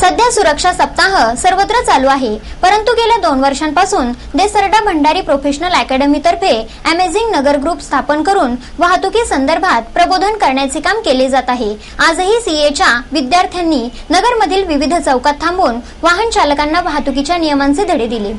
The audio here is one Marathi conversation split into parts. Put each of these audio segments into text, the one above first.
सध्या सुरक्षा सप्ताह सर्वत्र चालू आहे. परंतु गेल्या दोन वर्षांपासून देसरडा भंडारी प्रोफेशनल अकॅडमीतर्फे अमेझिंग नगर ग्रुप स्थापन करून वाहतुकी संदर्भात प्रबोधन करण्याचे काम केले जात आहे. आजही सीएच्या विद्यार्थ्यांनी नगरमधील विविध चौकात थांबून वाहन चालकांना वाहतुकीच्या नियमांचे धडे दिले.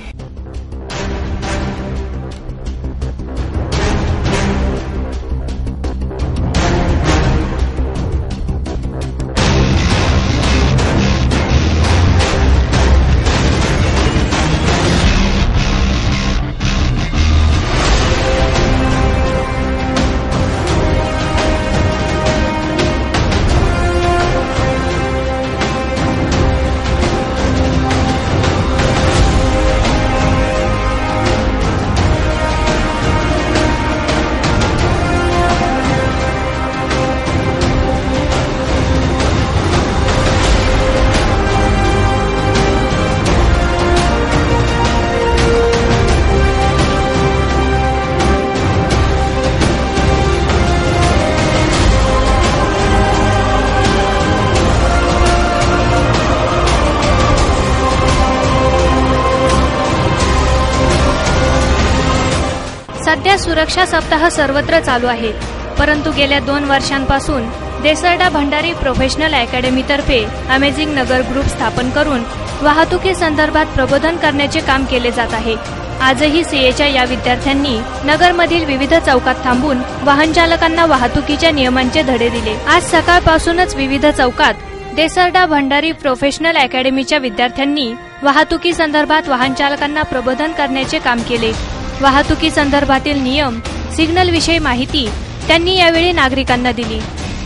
सध्या सुरक्षा सप्ताह सर्वत्र चालू आहे. परंतु गेल्या दोन वर्षांपासून देसरडा भंडारी प्रोफेशनल अकॅडमीतर्फे अमेझिंग नगर ग्रुप स्थापन करून वाहतुकी संदर्भात प्रबोधन करण्याचे काम केले जात आहे. आजही सीएच्या या विद्यार्थ्यांनी नगरमधील विविध चौकात थांबून वाहन चालकांना वाहतुकीच्या नियमांचे धडे दिले. आज सकाळपासूनच विविध चौकात देसरडा भंडारी प्रोफेशनल अकॅडमीच्या विद्यार्थ्यांनी वाहतुकी संदर्भात वाहन चालकांना प्रबोधन करण्याचे काम केले. वाहतुकी संदर्भातील नियम सिग्नल विषयी माहिती त्यांनी यावेळी नागरिकांना दिली.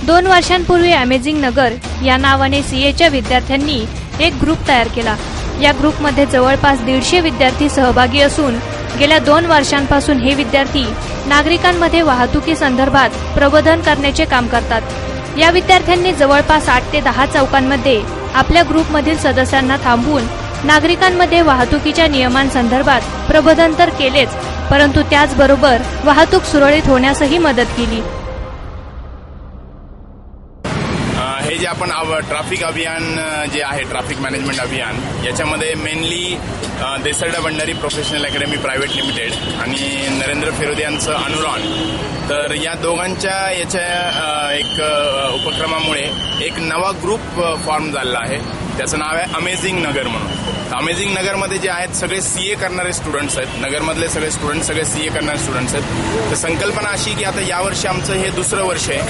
दोन वर्षांपूर्वी अमेझिंग नगर या नावाने सीएच्या विद्यार्थ्यांनी एक ग्रुप तयार केला. या ग्रुपमध्ये जवळपास दीडशे विद्यार्थी सहभागी असून गेल्या दोन वर्षांपासून हे विद्यार्थी नागरिकांमध्ये वाहतुकी संदर्भात प्रबोधन करण्याचे काम करतात. या विद्यार्थ्यांनी जवळपास आठ ते दहा चौकांमध्ये आपल्या ग्रुपमधील सदस्यांना थांबवून नागरिकांमध्ये वाहतुकीच्या नियमांसंदर्भात प्रबोधन तर केलेच परंतु त्याचबरोबर वाहतूक सुरळीत होण्यासही मदत केली. हे जे आपण आव- ट्रॅफिक अभियान जे आहे ट्रॅफिक मॅनेजमेंट अभियान याच्यामध्ये mainly Desarda Bhandari professional academy private limited आणि नरेंद्र फिरोदे यांचं अनुरॉन. तर या दोघांच्या याच्या एक उपक्रमामुळे एक नवा ग्रुप फॉर्म झालेला आहे. त्याचं नाव आहे अमेझिंग नगर म्हणून. अमेझिंग नगरमध्ये जे आहेत सगळे सीए करणारे स्टुडंट्स आहेत. नगरमधले सगळे स्टुडंट सगळे सीए करणारे स्टुडंट्स आहेत. तर संकल्पना अशी की आता यावर्षी आमचं हे दुसरं वर्ष आहे.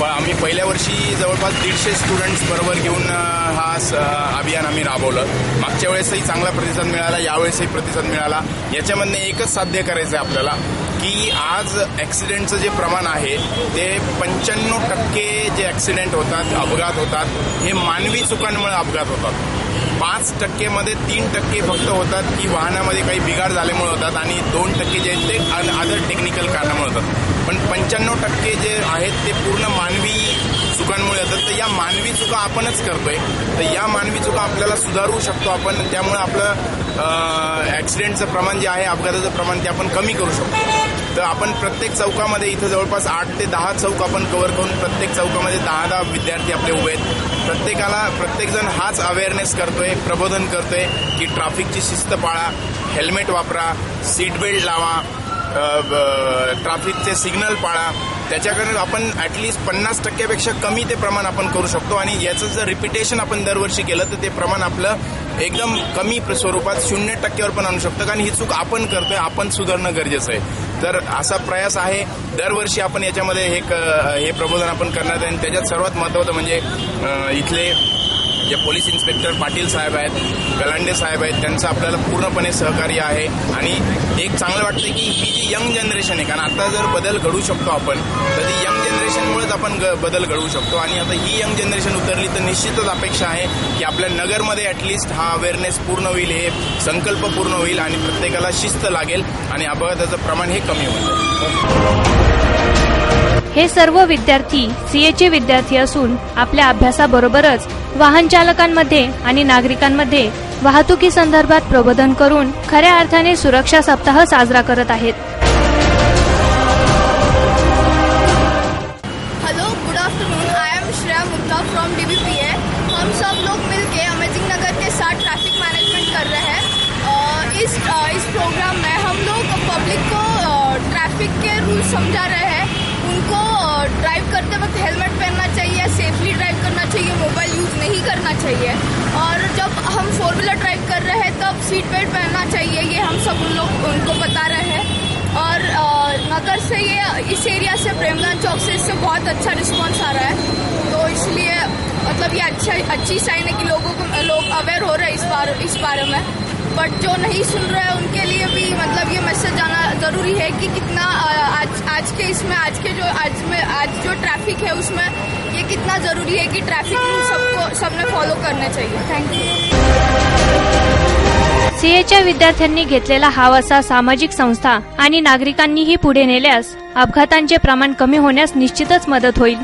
प- आम्ही पहिल्या वर्षी जवळपास दीडशे स्टुडंट्स बरोबर घेऊन हा स- अभियान आम्ही राबवलं. मागच्या वेळेसही चांगला प्रतिसाद मिळाला यावेळेसही प्रतिसाद मिळाला. याच्यामधनं एकच साध्य करायचं आहे आपल्याला की आज ॲक्सिडेंटचं जे प्रमाण आहे ते पंच्याण्णव टक्के जे ॲक्सिडेंट होतात अपघात होतात हे मानवी चुकांमुळे अपघात होतात. पाच टक्केमध्ये तीन टक्के फक्त होतात. की वाहनामध्ये काही बिघाड झाल्यामुळे होतात आणि दोन टक्के जे आहेत ते अदर टेक्निकल कारणामुळे होतात. पण पंच्याण्णव टक्के जे आहेत ते पूर्ण मानवी चुकांमुळे होतात तर या मानवी चुका आपणच करतोय. तर या मानवी चुका आपल्याला सुधारू शकतो आपण. त्यामुळे आपलं ॲक्सिडेंटचं प्रमाण जे आहे अपघाताचं प्रमाण ते आपण कमी करू शकतो. तर आपण प्रत्येक चौकामध्ये इथं जवळपास आठ ते दहा चौक आपण कव्हर करून प्रत्येक चौकामध्ये दहा दहा विद्यार्थी आपले उभे आहेत. प्रत्येकाला प्रत्येकजण हाच अवेअरनेस करतोय प्रबोधन करतोय की ट्रॅफिकची शिस्त पाळा हेल्मेट वापरा सीट बेल्ट लावा ट्रॅफिकचे सिग्नल पाळा. त्याच्याकडे आपण ॲटलिस्ट पन्नास टक्क्यापेक्षा कमी ते प्रमाण आपण करू शकतो. आणि याचं जर रिपिटेशन आपण दरवर्षी केलं तर ते प्रमाण आपलं एकदम कमी स्वरूपात शून्य टक्क्यावर पण आणू शकतो. कारण ही चूक आपण करतोय आपण सुधारणं गरजेचं आहे. तर असा प्रयास आहे. दरवर्षी आपण याच्यामध्ये हे हे प्रबोधन आपण करणार आहे. आणि त्याच्यात सर्वात महत्त्वाचं म्हणजे इथले जे पोलीस इन्स्पेक्टर पाटील साहेब आहेत गलांडे साहेब आहेत त्यांचं आपल्याला पूर्णपणे सहकार्य आहे. आणि एक चांगलं वाटतं की ही जी यंग जनरेशन आहे कारण आता जर बदल घडू शकतो आपण तर ती यंग जनरेशनमुळेच आपण ग- बदल घडवू शकतो. आणि आता ही यंग जनरेशन उतरली तर निश्चितच अपेक्षा आहे की आपल्या नगरमध्ये ॲटलिस्ट हा अवेअरनेस पूर्ण होईल हे संकल्प पूर्ण होईल आणि प्रत्येकाला शिस्त लागेल आणि अपघाताचं प्रमाण हे कमी होईल. हे सर्व विद्यार्थी सीएचे विद्यार्थी असून आपल्या अभ्यासाबरोबरच वाहन चालकांमध्ये आणि नागरिकांमध्ये वाहतुकी संदर्भात प्रबोधन करून खऱ्या अर्थाने सुरक्षा सप्ताह साजरा करत आहेत. Good afternoon am from D B P हम सब लोग नगर के कर रहे हैं। इस इस प्रोग्राम में हम लोग पब्लिक को ट्रैफिक के रूल समझा रहे हैं। ड्राइव करते वक्त हेलमेट पहनना चाहिए सेफली ड्राइव करना चाहिए मोबाइल यूज़ नहीं करना चाहिए। और जब हम फोर व्हीलर ड्राइव कर रहे हैं, तब सीट बेल्ट पहनना चाहिए, ये हम सब उन लोग, उनको बता रहे हैं। और नगर से ये, इस एरिया से प्रेमगंज चौक से इससे बहुत अच्छा रिस्पॉन्स आ रहा है। तो इसलिए मतलब ये अच्छा अच्छी साइन है कि लोगों को, लोग अवेयर हो रहे हैं इस बार, इस बारे में। बट जो नहीं सुन रहे हैं उनके लिए भी मतलब ये मैसेज जाना जरूरी है कि कितना आज आज के इसमें आज के जो आज में आज जो ट्रैफिक है उसमें ये कितना जरूरी है कि ट्रैफिक रूल सबको सबने फॉलो करने चाहिए। थैंक यू सीएच्या विद्यार्थ्यांनी घेतलेला हा वसा सामाजिक संस्था आणि नागरिकांनीही पुढे नेल्यास अपघातांचे प्रमाण कमी होण्यास निश्चितच मदत होईल.